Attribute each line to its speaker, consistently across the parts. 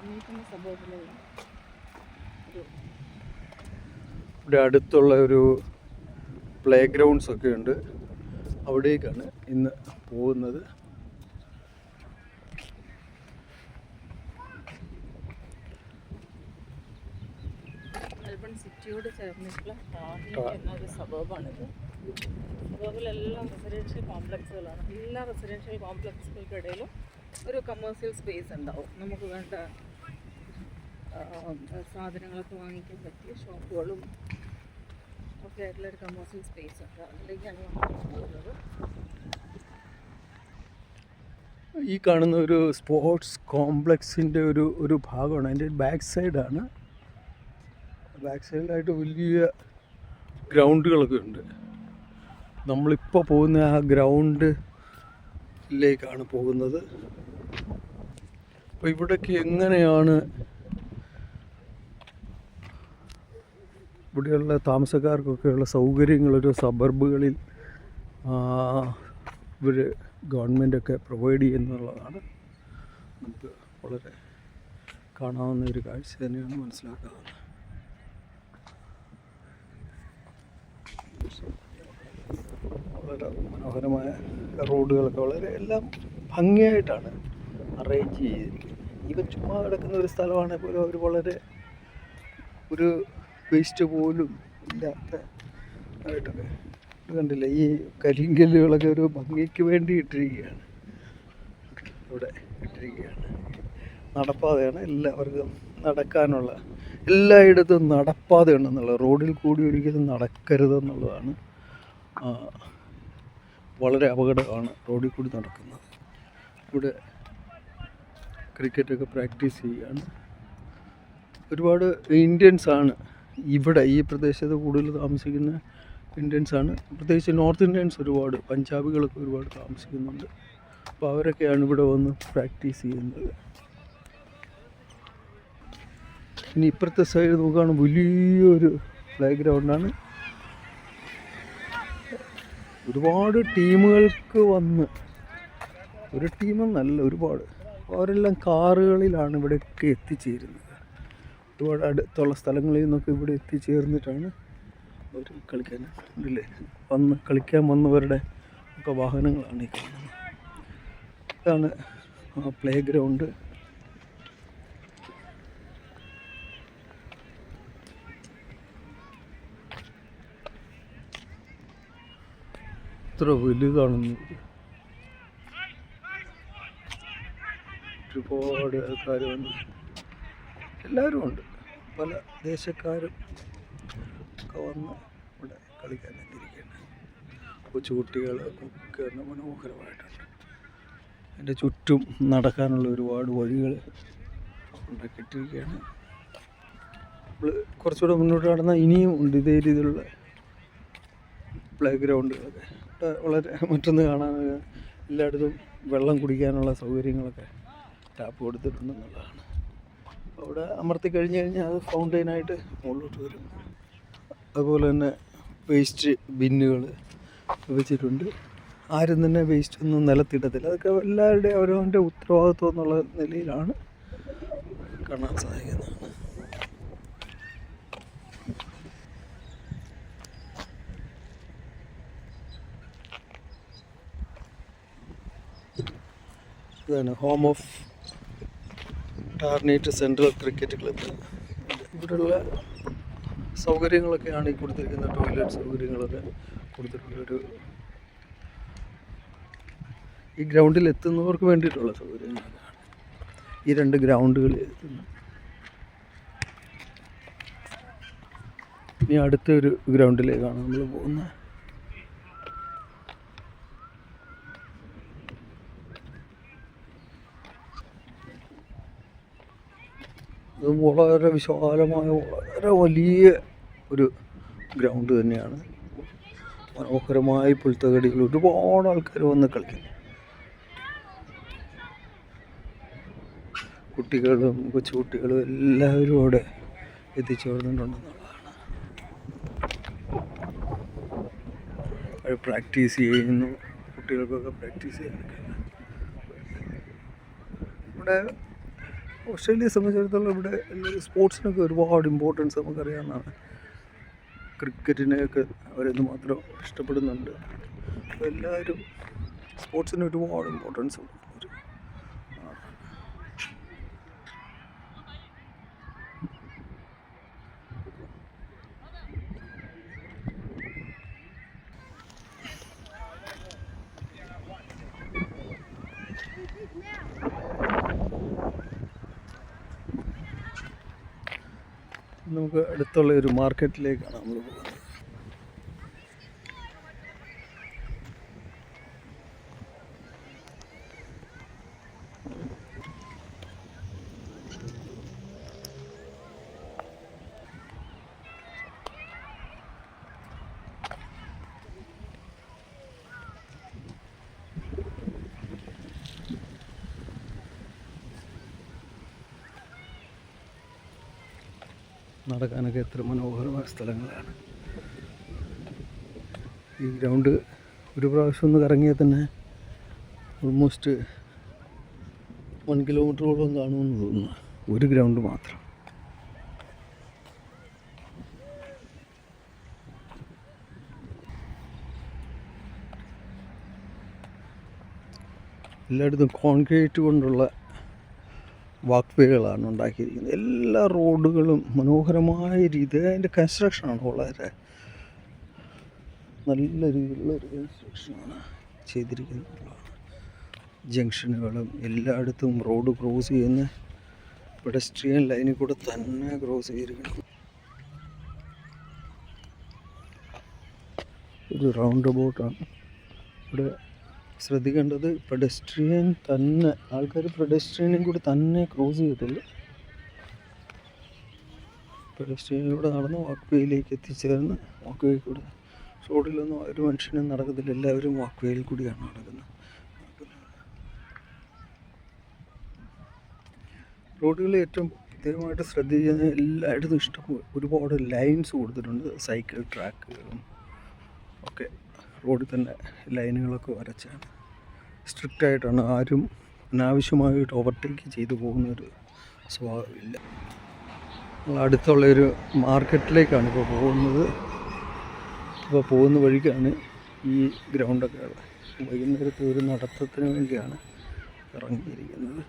Speaker 1: സമീപന സംഭവത്തിലുള്ള ഒരു
Speaker 2: ഇവിടെ അടുത്തുള്ള ഒരു പ്ലേ ഗ്രൗണ്ട്സ് ഒക്കെ ഉണ്ട്. അവിടേക്കാണ് ഇന്ന് പോകുന്നത്.
Speaker 1: മെൽബൺ സിറ്റിയോട് ചേർന്നിട്ടുള്ള ടാർണി എന്നൊരു സബോബാണിത് സബോബിലെല്ലാം റെസിഡൻഷ്യൽ കോംപ്ലക്സുകളാണ് എല്ലാ റെസിഡൻഷ്യൽ കോംപ്ലക്സുകൾക്കിടയിലും ഒരു കമേഴ്സ്യൽ സ്പേസ് ഉണ്ടാവും. നമുക്ക് വേണ്ട സാധനങ്ങളൊക്കെ വാങ്ങിക്കാൻ പറ്റിയ ഷോപ്പുകളും ഒക്കെ ആയിട്ടുള്ള ഒരു കമേഴ്സ്യൽ സ്പേസ് ഉണ്ട് അതിലേക്കാണ് പോകുന്നത്.
Speaker 2: ഈ കാണുന്ന ഒരു സ്പോർട്സ് കോംപ്ലക്സിന്റെ ഒരു ഒരു ഭാഗമാണ്. അതിന്റെ ബാക്ക് സൈഡാണ്. ബാക്ക് സൈഡിലായിട്ട് വലിയ ഗ്രൗണ്ടുകളൊക്കെ ഉണ്ട്. നമ്മളിപ്പോൾ പോകുന്ന ആ ഗ്രൗണ്ടിലേക്കാണ് പോകുന്നത്. അപ്പോൾ ഇവിടേക്ക് എങ്ങനെയാണ് ഇവിടെയുള്ള താമസക്കാർക്കൊക്കെയുള്ള സൗകര്യങ്ങളൊരു സബർബുകളിൽ ഇവർ ഗവൺമെന്റൊക്കെ പ്രൊവൈഡ് ചെയ്യുന്നുള്ളതാണ്. നമുക്ക് വളരെ കാണാവുന്ന ഒരു കാഴ്ച തന്നെയാണ് മനസ്സിലാക്കാവുന്നത്. വളരെ മനോഹരമായ റോഡുകളൊക്കെ വളരെ എല്ലാം ഭംഗിയായിട്ടാണ് അറേഞ്ച് ചെയ്തിരിക്കുന്നത്. ഇവ ചുമ്മാ കിടക്കുന്ന ഒരു സ്ഥലമാണെങ്കിൽ പോലും അവർ വളരെ ഒരു വേസ്റ്റ് പോലും ഇല്ലാത്ത ആയിട്ടൊക്കെ ഈ കരിങ്കല്ലുകളൊക്കെ ഒരു ഭംഗിക്ക് വേണ്ടി ഇട്ടിരിക്കുകയാണ്. ഇവിടെ ഇട്ടിരിക്കുകയാണ്. നടപ്പാതയാണ് എല്ലാവർക്കും നടക്കാനുള്ള എല്ലായിടത്തും നടപ്പാതയുണ്ടെന്നുള്ള റോഡിൽ കൂടി ഒരിക്കലും നടക്കരുതെന്നുള്ളതാണ് വളരെ അപകടമാണ് റോഡിൽ കൂടി നടക്കുന്നത്. ഇവിടെ ക്രിക്കറ്റൊക്കെ പ്രാക്ടീസ് ചെയ്യുകയാണ്. ഒരുപാട് ഇന്ത്യൻസാണ് ഇവിടെ ഈ പ്രദേശത്ത് കൂടുതൽ താമസിക്കുന്ന ഇന്ത്യൻസ് ആണ്. പ്രത്യേകിച്ച് നോർത്ത് ഇന്ത്യൻസ് ഒരുപാട് പഞ്ചാബികളൊക്കെ ഒരുപാട് താമസിക്കുന്നുണ്ട്. അപ്പോൾ അവരൊക്കെയാണ് ഇവിടെ വന്ന് പ്രാക്ടീസ് ചെയ്യുന്നത്. ഇനി ഇപ്പുറത്തെ സൈഡ് നോക്കുകയാണ് വലിയൊരു പ്ലേ ഗ്രൗണ്ടാണ് ഒരുപാട് ടീമുകൾക്ക് വന്ന് ഒരു ടീമെന്നല്ല ഒരുപാട്. അവരെല്ലാം കാറുകളിലാണ് ഇവിടെയൊക്കെ എത്തിച്ചേരുന്നത്. ഒരുപാട് അടുത്തുള്ള സ്ഥലങ്ങളിൽ നിന്നൊക്കെ ഇവിടെ എത്തിച്ചേർന്നിട്ടാണ് അവർ കളിക്കാൻ ഇല്ലേ? വന്ന് കളിക്കാൻ വന്നവരുടെ ഒക്കെ വാഹനങ്ങളാണ് ഈ കാണുന്നത്. ഇതാണ് പ്ലേ ഗ്രൗണ്ട് ഇത്ര വലുതാണെന്ന് ഒരുപാട് ആൾക്കാർ വന്ന്. എല്ലാവരും ഉണ്ട്. പല ദേശക്കാരും ഒക്കെ വന്ന് ഇവിടെ കളിക്കാൻ എത്തിയിരിക്കുകയാണ്. കൊച്ചുകുട്ടികൾ ഒക്കെ മനോഹരമായിട്ടുണ്ട്. അതിന്റെ ചുറ്റും നടക്കാനുള്ള ഒരുപാട് വഴികൾ ഉണ്ടാക്കിയിട്ടിരിക്കുകയാണ് നമ്മൾ കുറച്ചുകൂടെ മുന്നോട്ട് നടന്നാൽ ഇനിയും ഉണ്ട് ഇതേ രീതിയിലുള്ള പ്ലേ ഗ്രൗണ്ടുകളൊക്കെ ഇവിടെ വളരെ മറ്റൊന്ന് കാണാൻ എല്ലായിടത്തും വെള്ളം കുടിക്കാനുള്ള സൗകര്യങ്ങളൊക്കെ ടാപ്പ് കൊടുത്തിട്ടുണ്ടെന്നുള്ളതാണ്. അവിടെ അമർത്തി കഴിഞ്ഞ് കഴിഞ്ഞാൽ അത് ഫൗണ്ടെയിനായിട്ട് മുകളിലോട്ട് വരും. അതുപോലെ തന്നെ വേസ്റ്റ് ബിന്നുകൾ വെച്ചിട്ടുണ്ട്. ആരും തന്നെ വേസ്റ്റ് ഒന്നും നിലത്തിടത്തില്ല. അതൊക്കെ എല്ലാവരുടെയും അവരവന്റെ ഉത്തരവാദിത്വം എന്നുള്ള നിലയിലാണ് കാണാൻ സാധിക്കുന്നത്. ഇതാണ് home of Tarneit Central Cricket Club. ഇവിടെയുള്ള സൗകര്യങ്ങളൊക്കെയാണ് ഈ കൊടുത്തിരിക്കുന്ന ടോയ്ലറ്റ് സൗകര്യങ്ങളൊക്കെ കൊടുത്തിട്ടുള്ളൊരു ഈ ഗ്രൗണ്ടിൽ എത്തുന്നവർക്ക് വേണ്ടിയിട്ടുള്ള സൗകര്യങ്ങളാണ്. ഈ രണ്ട് ഗ്രൗണ്ടുകളിൽ എത്തുന്നു. ഇനി അടുത്തൊരു ഗ്രൗണ്ടിലേക്കാണ് നമ്മൾ പോകുന്നത്. ഇത് വളരെ വിശാലമായ വളരെ വലിയ ഒരു ഗ്രൗണ്ട് തന്നെയാണ്. മനോഹരമായി പുൽത്തകടികൾ ഒരുപാട് ആൾക്കാർ വന്ന് കളിക്കുന്നു. കുട്ടികളും കൊച്ചുകുട്ടികളും എല്ലാവരും അവിടെ എത്തിച്ചേർന്നിട്ടുണ്ടെന്നുള്ളതാണ് അവർ പ്രാക്ടീസ് ചെയ്യുന്നു. കുട്ടികൾക്കൊക്കെ പ്രാക്ടീസ് ചെയ്യാനൊക്കെ. ഇവിടെ ഓസ്ട്രേലിയയെ സംബന്ധിച്ചിടത്തോളം ഇവിടെ സ്പോർട്സിനൊക്കെ ഒരുപാട് ഇമ്പോർട്ടൻസ് നമുക്കറിയാവുന്നതാണ്. ക്രിക്കറ്റിനെയൊക്കെ അവരെന്തുമാത്രം ഇഷ്ടപ്പെടുന്നുണ്ട്. എല്ലാവരും സ്പോർട്സിന് ഒരുപാട് ഇമ്പോർട്ടൻസ് കൊടുക്കുന്ന ഒരു നാടാണ്. നമുക്ക് അടുത്തുള്ള ഒരു മാർക്കറ്റിലേക്കാണ് നമ്മൾ പോകുന്നത്. നടക്കാനൊക്കെ എത്ര മനോഹരമായ സ്ഥലങ്ങളാണ്. ഈ ഗ്രൗണ്ട് ഒരു പ്രാവശ്യം ഒന്ന് കറങ്ങിയാൽ തന്നെ ഓൾമോസ്റ്റ് വൺ കിലോമീറ്ററോളം കാണുമെന്ന് തോന്നുന്നു. ഒരു ഗ്രൗണ്ട് മാത്രം. എല്ലായിടത്തും കോൺക്രീറ്റ് കൊണ്ടുള്ള വാക്ക് വേകളാണ് ഉണ്ടാക്കിയിരിക്കുന്നത്. എല്ലാ റോഡുകളും മനോഹരമായ രീതിയിൽ അതിന്റെ കൺസ്ട്രക്ഷനാണ് വളരെ നല്ല രീതിയിലുള്ള ഒരു കൺസ്ട്രക്ഷനാണ് ചെയ്തിരിക്കുന്നത്. ജംഗ്ഷനുകളും എല്ലായിടത്തും റോഡ് ക്രോസ് ചെയ്യുന്ന പെഡസ്ട്രിയൻ ലൈനിൽ കൂടെ തന്നെ ക്രോസ് ചെയ്തിരിക്കുന്നു. ഒരു റൗണ്ട് അബൌട്ടാണ് ഇവിടെ ശ്രദ്ധിക്കേണ്ടത് പെഡസ്ട്രിയൻ തന്നെ ആൾക്കാർ പെഡസ്ട്രിയനും കൂടി തന്നെ ക്രോസ് ചെയ്യത്തുള്ളൂ. പെഡസ്ട്രിയനിലൂടെ നടന്ന് വാക്ക് വേയിലേക്ക് എത്തിച്ചേർന്ന് വാക്ക് വേ കൂടെ റോഡിലൊന്നും ഒരു മനുഷ്യനും നടക്കത്തില്ല എല്ലാവരും വാക്ക് വേയിൽ കൂടിയാണ് നടക്കുന്നത്. റോഡുകളിൽ ഏറ്റവും പ്രത്യേകമായിട്ട് ശ്രദ്ധിക്കുന്ന എല്ലായിടത്തും ഇഷ്ടം ഒരുപാട് ലൈൻസ് കൊടുത്തിട്ടുണ്ട് സൈക്കിൾ ട്രാക്കുകളും ഒക്കെ. റോഡിൽ തന്നെ ലൈനുകളൊക്കെ വരച്ചാണ്. സ്ട്രിക്റ്റ് ആയിട്ടാണ് ആരും അനാവശ്യമായിട്ട് ഓവർടേക്ക് ചെയ്തു പോകുന്ന ഒരു സ്വഭാവമില്ല. നമ്മൾ അടുത്തുള്ള ഒരു മാർക്കറ്റിലേക്കാണ് ഇപ്പോൾ പോകുന്നത്. ഇപ്പോൾ പോകുന്ന വഴിക്കാണ് ഈ ഗ്രൗണ്ടൊക്കെ വൈകുന്നേരത്തെ ഒരു നടത്തത്തിന് വേണ്ടിയാണ് ഇറങ്ങിയിരിക്കുന്നത്.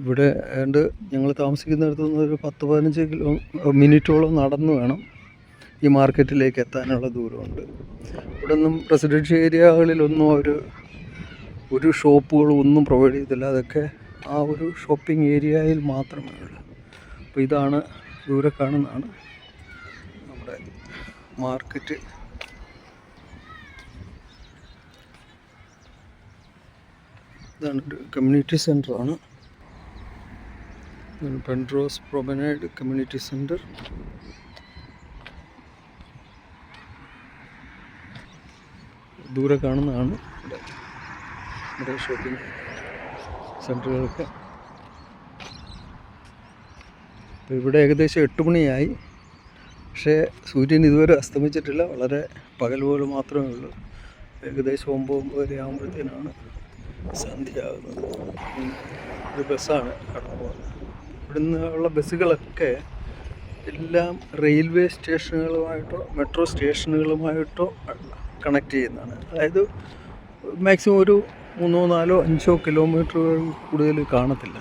Speaker 2: ഇവിടെ ഏതാണ്ട് ഞങ്ങൾ താമസിക്കുന്നിടത്തു നിന്ന് ഒരു പത്ത് പതിനഞ്ച് കിലോ മിനിറ്റോളം നടന്നു വേണം ഈ മാർക്കറ്റിലേക്ക് എത്താനുള്ള ദൂരമുണ്ട്. ഇവിടെ ഒന്നും റെസിഡൻഷ്യൽ ഏരിയകളിലൊന്നും അവർ ഒരു ഷോപ്പുകളും ഒന്നും പ്രൊവൈഡ് ചെയ്തില്ല. അതൊക്കെ ആ ഒരു ഷോപ്പിംഗ് ഏരിയയിൽ മാത്രമേ ഉള്ളൂ. അപ്പോൾ ഇതാണ് ദൂരെ കാണുന്നതാണ് നമ്മുടെ മാർക്കറ്റ്. ഇതാണ് ഒരു കമ്മ്യൂണിറ്റി സെന്ററാണ്. പെൻഡ്രോസ് പ്രൊമനൈഡ് കമ്മ്യൂണിറ്റി സെന്റർ ദൂരെ കാണുന്നതാണ് ഇവിടെ. ഷോപ്പിംഗ് സെന്ററുകളൊക്കെ അപ്പോൾ ഇവിടെ ഏകദേശം എട്ട് മണിയായി. പക്ഷേ സൂര്യൻ ഇതുവരെ അസ്തമിച്ചിട്ടില്ല. വളരെ പകൽ പോലെ മാത്രമേ ഉള്ളൂ. ഏകദേശം ഒമ്പത് ഒമ്പതര ആകുമ്പോഴത്തേനാണ് സന്ധ്യയാകുന്നത്. ഒരു ബസ്സാണ് കടന്നു പോകുന്നത് ഇവിടുന്ന് ഉള്ള ബസ്സുകളൊക്കെ എല്ലാം റെയിൽവേ സ്റ്റേഷനുകളുമായിട്ടോ മെട്രോ സ്റ്റേഷനുകളുമായിട്ടോ കണക്ട് ചെയ്യുന്നതാണ്. അതായത് മാക്സിമം ഒരു മൂന്നോ നാലോ അഞ്ചോ കിലോമീറ്ററുകൾ കൂടുതൽ കാണത്തില്ല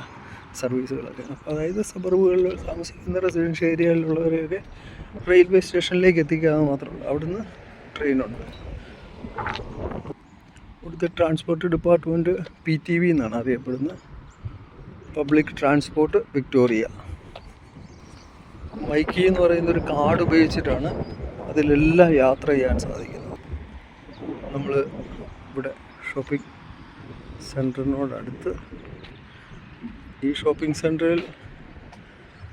Speaker 2: സർവീസുകളൊക്കെ. അതായത് സബർബുകളിൽ താമസിക്കുന്ന റെസിഡൻഷ്യൽ ഏരിയയിലുള്ളവരെയൊക്കെ റെയിൽവേ സ്റ്റേഷനിലേക്ക് എത്തിക്കാതെ മാത്രമല്ല. അവിടുന്ന് ട്രെയിനുണ്ട്. ഇവിടുത്തെ transport department P T V എന്നാണ് അറിയപ്പെടുന്നത്. പബ്ലിക് ട്രാൻസ്പോർട്ട് വിക്ടോറിയ മൈക്കി എന്ന് പറയുന്ന ഒരു കാർഡ് ഉപയോഗിച്ചിട്ടാണ് അതിലെല്ലാം യാത്ര ചെയ്യാൻ സാധിക്കുന്നത്. നമ്മൾ ഇവിടെ ഷോപ്പിംഗ് സെന്ററിനോടടുത്ത് ഈ ഷോപ്പിംഗ് സെന്ററിൽ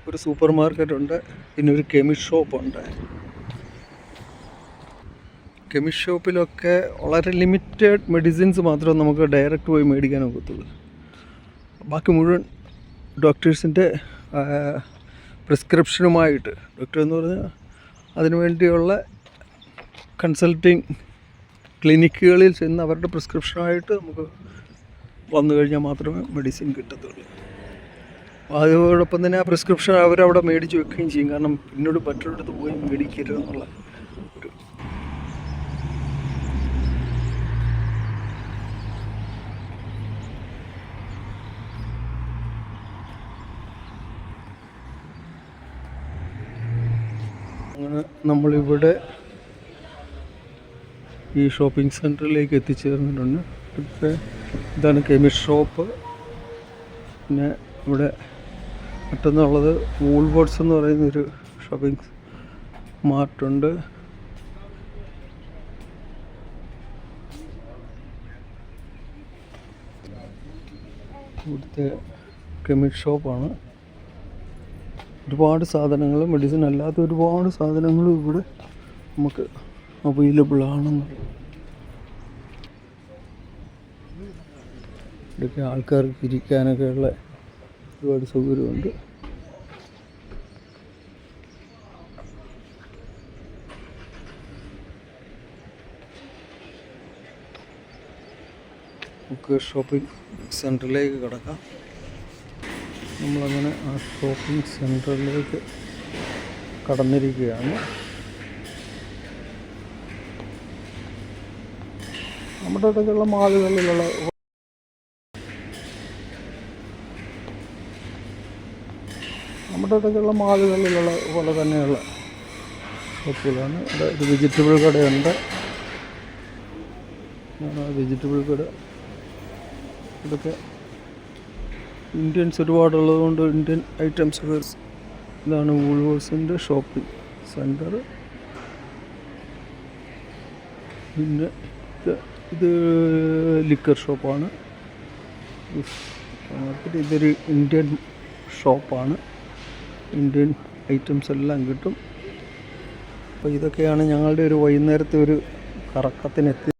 Speaker 2: ഒരു സൂപ്പർ മാർക്കറ്റ് ഉണ്ട് പിന്നെ ഒരു കെമിസ്റ്റ് ഷോപ്പുണ്ട് കെമിസ്റ്റ് ഷോപ്പിലൊക്കെ വളരെ ലിമിറ്റഡ് മെഡിസിൻസ് മാത്രമേ നമുക്ക് ഡയറക്റ്റ് പോയി മേടിക്കാൻ ഒക്കത്തുള്ളൂ. ബാക്കി മുഴുവൻ ഡോക്ടേഴ്സിന്റെ പ്രിസ്ക്രിപ്ഷനുമായിട്ട് ഡോക്ടർ എന്ന് പറഞ്ഞാൽ അതിനു വേണ്ടിയുള്ള കൺസൾട്ടിങ് ക്ലിനിക്കുകളിൽ ചെന്ന് അവരുടെ പ്രിസ്ക്രിപ്ഷനായിട്ട് നമുക്ക് വന്നു കഴിഞ്ഞാൽ മാത്രമേ മെഡിസിൻ കിട്ടത്തുള്ളൂ. അതോടൊപ്പം തന്നെ ആ പ്രിസ്ക്രിപ്ഷൻ അവരവിടെ മേടിച്ച് വെക്കുകയും ചെയ്യും. കാരണം പിന്നീട് മറ്റൊരിടത്ത് പോയി മേടിക്കരുതെന്നുള്ള അങ്ങനെ നമ്മളിവിടെ ഈ ഷോപ്പിംഗ് സെന്ററിലേക്ക് എത്തിച്ചേർന്നിട്ടുണ്ട്. ഇവിടുത്തെ ഇതാണ് കെമിസ്റ്റ് ഷോപ്പ് പിന്നെ ഇവിടെ മറ്റൊന്നുള്ളത് വൂൾ വൂൾവേർഡ്സ് എന്ന് പറയുന്നൊരു ഷോപ്പിംഗ് മാർട്ടുണ്ട് ഇവിടുത്തെ കെമിസ്റ്റ് ഷോപ്പാണ് ഒരുപാട് സാധനങ്ങൾ മെഡിസിൻ അല്ലാത്ത ഒരുപാട് സാധനങ്ങളും ഇവിടെ നമുക്ക് അവൈലബിൾ ആണെന്നുള്ളത് ഇവിടെയൊക്കെ ആൾക്കാർക്ക് ഇരിക്കാനൊക്കെ ഉള്ള ഒരുപാട് സൗകര്യമുണ്ട്. നമുക്ക് ഷോപ്പിംഗ് സെന്ററിലേക്ക് കിടക്കാം. നമ്മളങ്ങനെ ആ ഷോപ്പിംഗ് സെന്ററിലേക്ക് കടന്നിരിക്കുകയാണ്. നമ്മുടെ അടുത്തുള്ള മാളുകളിലുള്ള നമ്മുടെ അടുത്തുള്ള മാളുകളിലുള്ള പോലെ തന്നെയുള്ള ഷോപ്പുകളാണ്. ഇവിടെ ഒരു വെജിറ്റബിൾ കടയുണ്ട്. വെജിറ്റബിൾ കട. ഇതൊക്കെ ഇന്ത്യൻസ് ഒരുപാടുള്ളത് കൊണ്ട് ഇന്ത്യൻ ഐറ്റംസ് ഇതാണ് വൂൾവേഴ്സിന്റെ ഷോപ്പിംഗ് സെന്റർ പിന്നെ ഇത് ലിക്കർ ഷോപ്പാണ് ഇതൊരു ഇന്ത്യൻ ഷോപ്പാണ് ഇന്ത്യൻ ഐറ്റംസ് എല്ലാം കിട്ടും. അപ്പോൾ ഇതൊക്കെയാണ് ഞങ്ങളുടെ ഒരു വൈകുന്നേരത്തെ ഒരു കറക്കത്തിനെത്തി